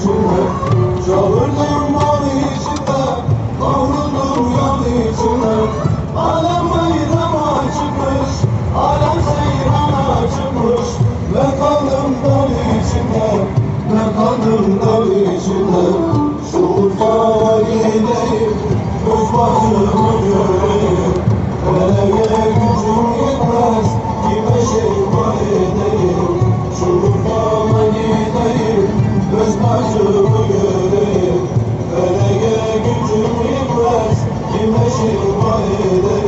içinde Ben kaldım mal içinde Kavruldum yol içinde Alem bayrama çıkmış Alem seyrana çıkmış Ben kaldım dal içinde Ben kaldım dal içinde. Şu Urfa'ya gideyim Göz başımı Thank you.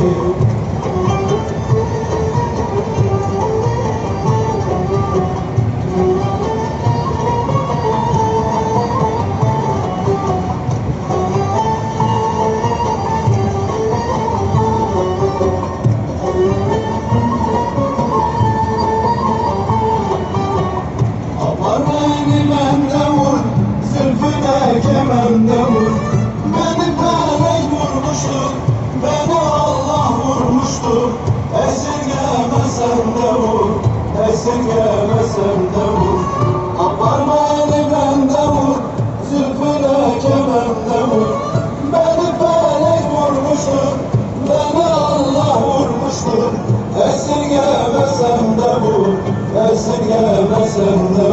Vurmuştu. Esirgeme sen de vur, esirgeme sen de vur. Apar beni bende vur, zülfüne kemende vur. Beni felek vurmuştu, beni Allah vurmuştu. Esirgeme sen de vur, esirgeme sen de vur.